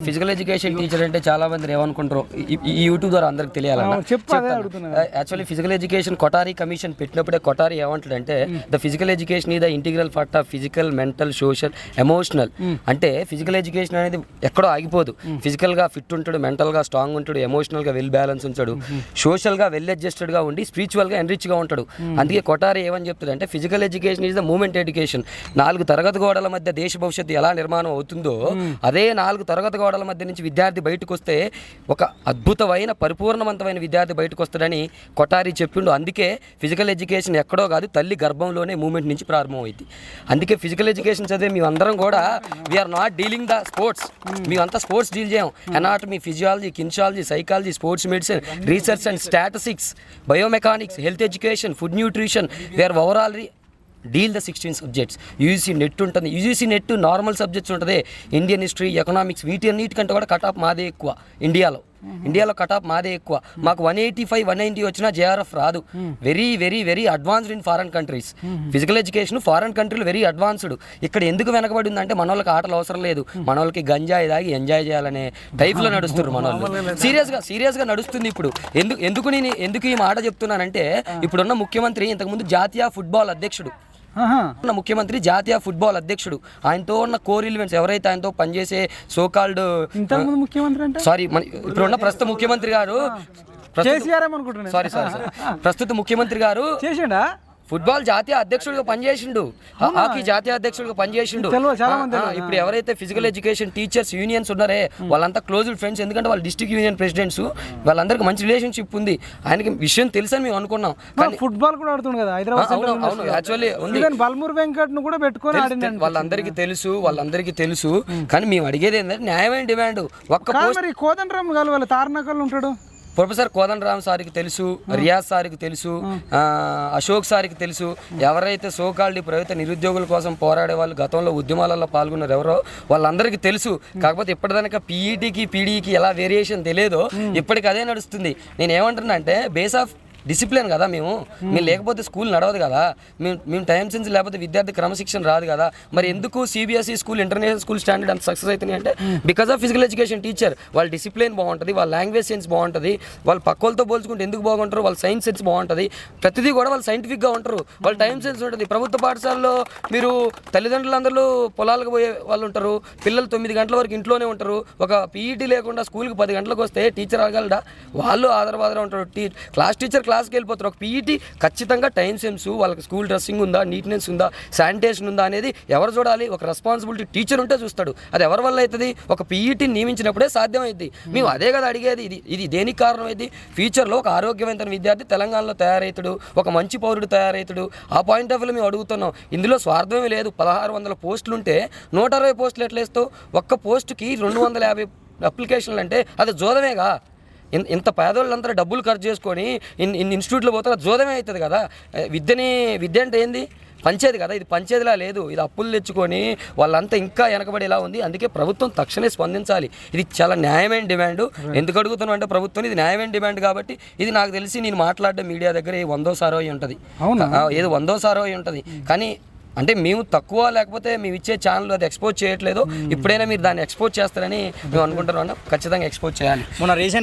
Physical education teacher అంటే చాలా మంది ఏమనుకుంటారు ఈ- యూట్యూబ్ ద్వారా అందరికి తెలియాలన్న. అడుగుతున్నా. Actually physical education Kothari commission పెట్టినప్పుడే Kothari ఏమంటాడంటే ద ఫిజికల్ ఎడ్యుకేషన్ ఈ the integral part of physical mental social emotional అంటే ఫిజికల్ ఎడ్యుకేషన్ అనేది ఎక్కడో ఆగిపోదు. ఫిజికల్గా ఫిట్ ఉంటాడు మెంటల్గా స్ట్రాంగ్ ఉంటాడు ఎమోషనల్గా వెల్ బ్యాలెన్స్ ఉంటాడు సోషల్గా వెల్ అడ్జస్టెడ్గా ఉండి స్పిరిచువల్గా ఎన్రిచ్గా ఉంటాడు. అందుకే కొటారి ఏమని చెప్తాడు అంటే physical education is the moment education నాలుగు తరగతి గోడల మధ్య దేశ భవిష్యత్తు ఎలా నిర్మాణం అవుతుందో అదే నాలుగు తరగతి గోడల మధ్య నుంచి విద్యార్థి బయటకు వస్తే ఒక అద్భుతమైన పరిపూర్ణవంతమైన విద్యార్థి బయటకు వస్తాడని కొటారి చెప్పిండు. అందుకే ఫిజికల్ ఎడ్యుకేషన్ ఎక్కడో కాదు తల్లి గర్భంలోనే మూమెంట్ నుంచి ప్రారంభమైంది. అందుకే ఫిజికల్ ఎడ్యుకేషన్ చదివే మేమందరం కూడా we are not dealing the sports మేమంతా స్పోర్ట్స్ డీల్ చేయం. Anatomy physiology kinesiology psychology sports medicine research and statistics biomechanics health education food nutrition we are overall deal the sixteen subjects. UGC NET ఉంటుంది. UGC NET normal subjects ఉంటుంది. Indian history economics వీటి అన్నిటికంటే కూడా cut off మాదే ఎక్కువ ఇండియాలో. ఇండియాలో cut off మాదే ఎక్కువ. మాకు one eighty five one ninety వచ్చినా జేఆర్ఎఫ్ రాదు. Very very very advanced in foreign countries. Physical education foreign కంట్రీలు very advanced. ఇక్కడ ఎందుకు వెనకబడి ఉందంటే మన వాళ్ళకి ఆటలు అవసరం లేదు. మన వాళ్ళకి గంజాయి తాగి ఎంజాయ్ చేయాలనే టైప్లో నడుస్తున్నారు మన వాళ్ళు సీరియస్గా సీరియస్గా నడుస్తుంది ఇప్పుడు. ఎందుకు ఎందుకు నేను ఎందుకు ఈ మాట చెప్తున్నానంటే ఇప్పుడున్న ముఖ్యమంత్రి ఇంతకుముందు జాతీయ ఫుట్బాల్ అధ్యక్షుడు. ఉన్న ముఖ్యమంత్రి జాతీయ ఫుట్బాల్ అధ్యక్షుడు. ఆయనతో ఉన్న కోర్ ఎలిమెంట్స్ ఎవరైతే ఆయనతో పనిచేసే సోకాల్డ్ ముఖ్యమంత్రి అంటే? సారీ మన ఇప్పుడున్న ప్రస్తుత ముఖ్యమంత్రి గారు సారీ సారీ ప్రస్తుత ముఖ్యమంత్రి గారు చేసిండా? ఫుట్బాల్ జాతీయ అధ్యక్షుడిగా పనిచేసిండు. హాకీ జాతీయ అధ్యక్షుడిగా పనిచేసిండు. ఇప్పుడు ఎవరైతే ఫిజికల్ ఎడ్యుకేషన్ టీచర్స్ యూనియన్స్ ఉన్నారే వాళ్ళంతా క్లోజ్డ్ ఫ్రెండ్స్ ఎందుకంటే వాళ్ళు డిస్ట్రిక్ట్ యూనియన్ ప్రెసిడెంట్స్ వాళ్ళందరికీ మంచి రిలేషన్షిప్ ఉంది. ఆయనకి విషయం తెలుసని మేము అనుకున్నాం. కానీ ఫుట్బాల్ కూడా ఆడుతుండు కదా హైదరాబాద్ అవును యాక్చువల్లీ ఉంది. బల్మూర్ వెంకట్ను కూడా పెట్టుకొని వాళ్ళందరికీ తెలుసు వాళ్ళందరికీ తెలుసు. కానీ మేము అడిగేది ఏంటంటే న్యాయమైన డిమాండ్. ఒక్క కోదండరామ్ కలవాలి తారనకల్ ఉంటాడు. ప్రొఫెసర్ కోదండరామ్ సార్కి తెలుసు రియాజ్ సార్కి తెలుసు అశోక్ సార్కి తెలుసు. ఎవరైతే సోకాల్డ్ ప్రభుత్వ నిరుద్యోగుల కోసం పోరాడే వాళ్ళు గతంలో ఉద్యమాలలో పాల్గొన్నారు ఎవరో వాళ్ళందరికీ తెలుసు. కాకపోతే ఇప్పటిదాకా పీఈటీకి పీడీకి ఎలా వేరియేషన్ తెలియదో ఇప్పటికి అదే నడుస్తుంది. నేను ఏమంటున్నా అంటే బేస్ ఆఫ్ డిసిప్లిన్ కదా మేము. మేము లేకపోతే స్కూల్ నడవదు కదా. మేము మేము టైం సెన్స్ లేకపోతే విద్యార్థి క్రమశిక్షణ రాదు కదా. మరి ఎందుకు CBSE school international school standard అంత సక్సెస్ అవుతుంది అంటే because of physical education teacher వాళ్ళ డిసిప్లిన్ బాగుంటుంది వాళ్ళ లాంగ్వేజ్ సెన్స్ బాగుంటుంది వాళ్ళ పక్కలతో పోల్చుకుంటే ఎందుకు బాగుంటారు వాళ్ళ సైన్స్ సెన్స్ బాగుంటుంది ప్రతిదీ కూడా వాళ్ళు సైంటిఫిక్గా ఉంటారు. వాళ్ళ టైం సెన్స్ ఉంటుంది. ప్రభుత్వ పాఠశాలలో మీరు తల్లిదండ్రులందరూ పొలాలకు పోయే వాళ్ళు ఉంటారు. పిల్లలు తొమ్మిది గంటల వరకు ఇంట్లోనే ఉంటారు. ఒక పీఈటీ లేకుండా స్కూల్కి పది గంటలకు వస్తే టీచర్ అడగలడా? వాళ్ళు ఆధారబాధలో ఉంటారు టీ క్లాస్ టీచర్ క్లాస్కి వెళ్ళిపోతారు. ఒక పీఈటీ ఖచ్చితంగా టైం సెన్స్ వాళ్ళకి స్కూల్ డ్రెస్సింగ్ ఉందా నీట్నెస్ ఉందా శానిటేషన్ ఉందా అనేది ఎవరు చూడాలి? ఒక రెస్పాన్సిబిలిటీ టీచర్ ఉంటే చూస్తాడు. అది ఎవరి వల్ల అవుతుంది? ఒక పీఈటీని నియమించినప్పుడే సాధ్యమైంది మేము అదే కదా అడిగేది. ఇది ఇది దేనికి కారణమైంది ఫ్యూచర్లో ఒక ఆరోగ్యవంతమైన విద్యార్థి తెలంగాణలో తయారవుతాడు ఒక మంచి పౌరుడు తయారవుతాడు ఆ పాయింట్ ఆఫ్ వ్యూలో మేము అడుగుతున్నాం. ఇందులో స్వార్థమే లేదు. పదహారు వందల పోస్టులు ఉంటే నూట అరవై పోస్టులు ఎట్లా వేస్తావు ఒక్క పోస్టుకి రెండు వందల యాభై అప్లికేషన్లు అంటే అది జోదమేగా? ఇంత పేదోళ్ళంతా డబ్బులు ఖర్చు చేసుకొని ఇన్ ఇన్ని ఇన్స్టిట్యూట్లో పోతే అది జోదమే అవుతుంది కదా. విద్యని విద్య అంటే ఏంది? పంచేది కదా. ఇది పంచేదిలా లేదు. ఇది అప్పులు తెచ్చుకొని వాళ్ళంతా ఇంకా వెనకబడి ఎలా ఉంది. అందుకే ప్రభుత్వం తక్షణమే స్పందించాలి. ఇది చాలా న్యాయమైన డిమాండ్. ఎందుకు అడుగుతున్నాం అంటే ప్రభుత్వం ఇది న్యాయమైన డిమాండ్ కాబట్టి ఇది నాకు తెలిసి నేను మాట్లాడడం మీడియా దగ్గర ఏ వందో సారో అయి ఉంటుంది. ఏదో వందో సారో అయి ఉంటుంది. కానీ అంటే మేము తక్కువ లేకపోతే మేము ఇచ్చే ఛానల్ అది ఎక్స్పోజ్ చేయట్లేదు. ఇప్పుడైనా మీరు దాన్ని ఎక్స్పోజ్ చేస్తారని మేము అనుకుంటున్నాం ఖచ్చితంగా ఎక్స్పోజ్ చేయాలి. మొన్న రీసెంట్